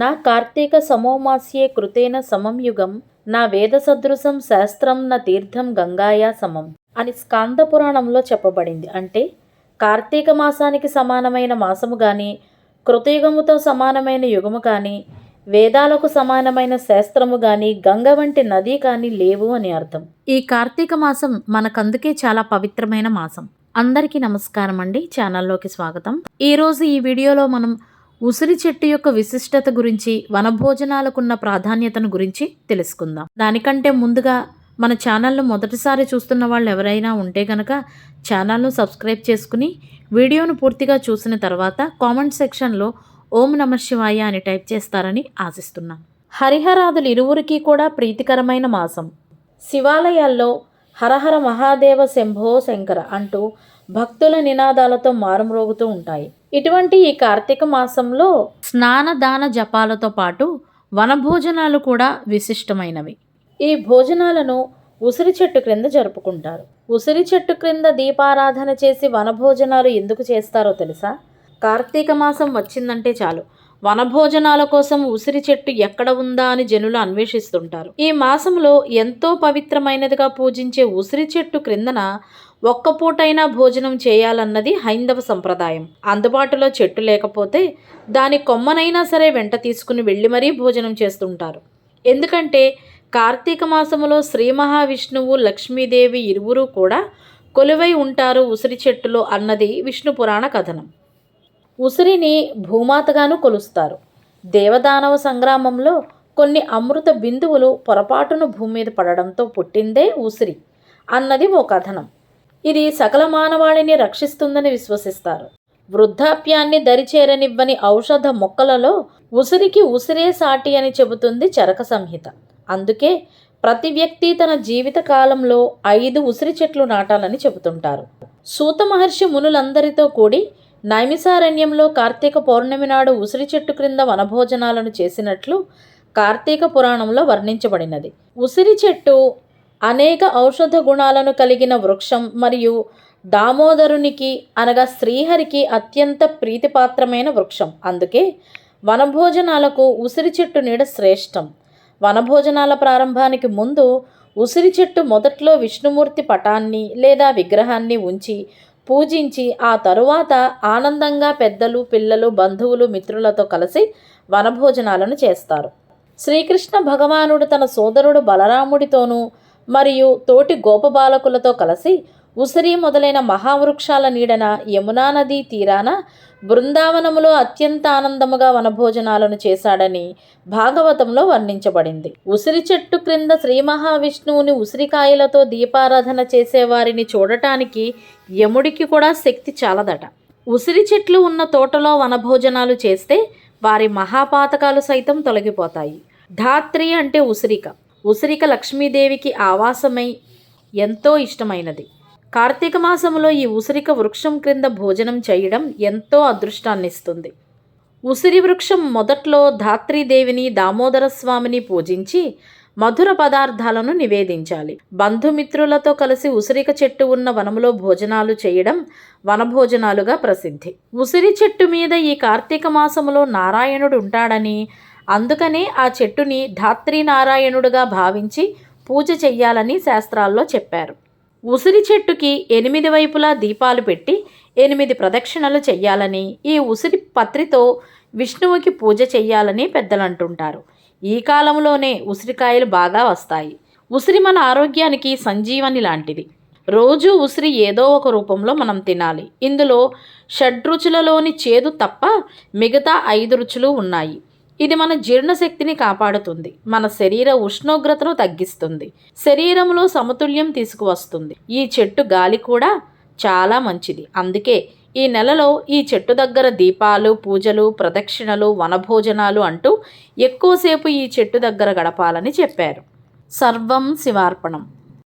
నా కార్తీక సమోమాస్యే కృతేన సమం యుగం నా వేద సదృశం శాస్త్రం నా తీర్థం గంగాయా సమం అని స్కాంద పురాణంలో చెప్పబడింది. అంటే కార్తీక మాసానికి సమానమైన మాసము కానీ కృతయుగముతో సమానమైన యుగము కానీ వేదాలకు సమానమైన శాస్త్రము కానీ గంగ వంటి నది కానీ లేవు అని అర్థం. ఈ కార్తీక మాసం మనకందుకే చాలా పవిత్రమైన మాసం. అందరికీ నమస్కారం అండి ఛానల్లోకి స్వాగతం. ఈరోజు ఈ వీడియోలో మనం ఉసిరి చెట్టు యొక్క విశిష్టత గురించి వనభోజనాలకున్న ప్రాధాన్యతను గురించి తెలుసుకుందాం. దానికంటే ముందుగా మన ఛానల్ను మొదటిసారి చూస్తున్న వాళ్ళు ఎవరైనా ఉంటే గనక ఛానల్ను సబ్స్క్రైబ్ చేసుకుని వీడియోను పూర్తిగా చూసిన తర్వాత కామెంట్ సెక్షన్లో ఓం నమ శివాయ అని టైప్ చేస్తారని ఆశిస్తున్నాను హరిహరాదులు ఇరువురికి కూడా ప్రీతికరమైన మాసం. శివాలయాల్లో హరహర మహాదేవ శంభో శంకర అంటూ భక్తుల నినాదాలతో మారుమ్రోగుతూ ఉంటాయి. ఇటువంటి ఈ కార్తీక మాసంలో స్నాన దాన జపాలతో పాటు వనభోజనాలు కూడా విశిష్టమైనవి. ఈ భోజనాలను ఉసిరి చెట్టు క్రింద జరుపుకుంటారు. ఉసిరి చెట్టు క్రింద దీపారాధన చేసి వనభోజనాలు ఎందుకు చేస్తారో తెలుసా? కార్తీక మాసం వచ్చిందంటే చాలు. వనభోజనాల కోసం ఉసిరి చెట్టు ఎక్కడ ఉందా అని జనులు అన్వేషిస్తుంటారు. ఈ మాసంలో ఎంతో పవిత్రమైనదిగా పూజించే ఉసిరి చెట్టు క్రిందన ఒక్క పూటైనా భోజనం చేయాలన్నది హైందవ సంప్రదాయం. అందుబాటులో చెట్టు లేకపోతే దాని కొమ్మనైనా సరే వెంట తీసుకుని వెళ్ళి మరీ భోజనం చేస్తుంటారు. ఎందుకంటే కార్తీక మాసములో శ్రీ మహావిష్ణువు లక్ష్మీదేవి ఇరువురు కూడా కొలువై ఉంటారు ఉసిరి చెట్టులో అన్నది విష్ణు పురాణ కథనం. ఉసిరిని భూమాతగాను కొలుస్తారు. దేవదానవ సంగ్రామంలో కొన్ని అమృత బిందువులు పొరపాటును భూమి మీద పడడంతో పుట్టిందే ఉసిరి అన్నది ఓ కథనం. ఇది సకల మానవాళిని రక్షిస్తుందని విశ్వసిస్తారు. వృద్ధాప్యాన్ని దరిచేరనివ్వని ఔషధ మొక్కలలో ఉసిరికి ఉసిరే సాటి అని చెబుతుంది చరక సంహిత. అందుకే ప్రతి వ్యక్తి తన జీవిత కాలంలో ఐదు ఉసిరి చెట్లు నాటాలని చెబుతుంటారు. సూత మహర్షి మునులందరితో కూడి నైమిసారణ్యంలో కార్తీక పౌర్ణమి నాడు ఉసిరి చెట్టు క్రింద వనభోజనాలను చేసినట్లు కార్తీక పురాణంలో వర్ణించబడినది. ఉసిరి చెట్టు అనేక ఔషధ గుణాలను కలిగిన వృక్షం మరియు దామోదరునికి అనగా శ్రీహరికి అత్యంత ప్రీతిపాత్రమైన వృక్షం. అందుకే వనభోజనాలకు ఉసిరి చెట్టు నీడ శ్రేష్టం. వనభోజనాల ప్రారంభానికి ముందు ఉసిరి చెట్టు మొదట్లో విష్ణుమూర్తి పటాన్ని లేదా విగ్రహాన్ని ఉంచి పూజించి ఆ తరువాత ఆనందంగా పెద్దలు పిల్లలు బంధువులు మిత్రులతో కలిసి వనభోజనాలను చేస్తారు. శ్రీకృష్ణ భగవానుడు తన సోదరుడు బలరాముడితోనూ మరియు తోటి గోపబాలకులతో కలిసి ఉసిరి మొదలైన మహావృక్షాల నీడన యమునా నదీ తీరాన బృందావనములో అత్యంత ఆనందముగా వనభోజనాలను చేశాడని భాగవతంలో వర్ణించబడింది. ఉసిరి చెట్టు క్రింద శ్రీ మహావిష్ణువుని ఉసిరికాయలతో దీపారాధన చేసేవారిని చూడటానికి యముడికి కూడా శక్తి చాలదట. ఉసిరి చెట్లు ఉన్న తోటలో వనభోజనాలు చేస్తే వారి మహాపాతకాలు సైతం తొలగిపోతాయి. ధాత్రి అంటే ఉసిరిక. ఉసిరిక లక్ష్మీదేవికి ఆవాసమై ఎంతో ఇష్టమైనది. కార్తీక మాసంలో ఈ ఉసిరిక వృక్షం క్రింద భోజనం చేయడం ఎంతో అదృష్టాన్నిస్తుంది. ఉసిరి వృక్షం మొదట్లో ధాత్రీదేవిని దామోదర స్వామిని పూజించి మధుర పదార్థాలను నివేదించాలి. బంధుమిత్రులతో కలిసి ఉసిరిక చెట్టు ఉన్న వనములో భోజనాలు చేయడం వనభోజనాలుగా ప్రసిద్ధి. ఉసిరి చెట్టు మీద ఈ కార్తీక మాసములో నారాయణుడు ఉంటాడని అందుకనే ఆ చెట్టుని ధాత్రి నారాయణుడుగా భావించి పూజ చెయ్యాలని శాస్త్రాల్లో చెప్పారు. ఉసిరి చెట్టుకి ఎనిమిది వైపులా దీపాలు పెట్టి ఎనిమిది ప్రదక్షిణలు చెయ్యాలని ఈ ఉసిరి పత్రితో విష్ణువుకి పూజ చెయ్యాలని పెద్దలు అంటుంటారు ఈ కాలంలోనే ఉసిరికాయలు బాగా వస్తాయి. ఉసిరి మన ఆరోగ్యానికి సంజీవని లాంటిది. రోజు ఉసిరి ఏదో ఒక రూపంలో మనం తినాలి. ఇందులో షడ్రుచులలోని చేదు తప్ప మిగతా ఐదు రుచులు ఉన్నాయి. ఇది మన జీర్ణశక్తిని కాపాడుతుంది. మన శరీర ఉష్ణోగ్రతను తగ్గిస్తుంది. శరీరంలో సమతుల్యం తీసుకువస్తుంది. ఈ చెట్టు గాలి కూడా చాలా మంచిది. అందుకే ఈ నెలలో ఈ చెట్టు దగ్గర దీపాలు పూజలు ప్రదక్షిణలు వనభోజనాలు అంటూ ఎక్కువసేపు ఈ చెట్టు దగ్గర గడపాలని చెప్పారు. సర్వం శివార్పణం.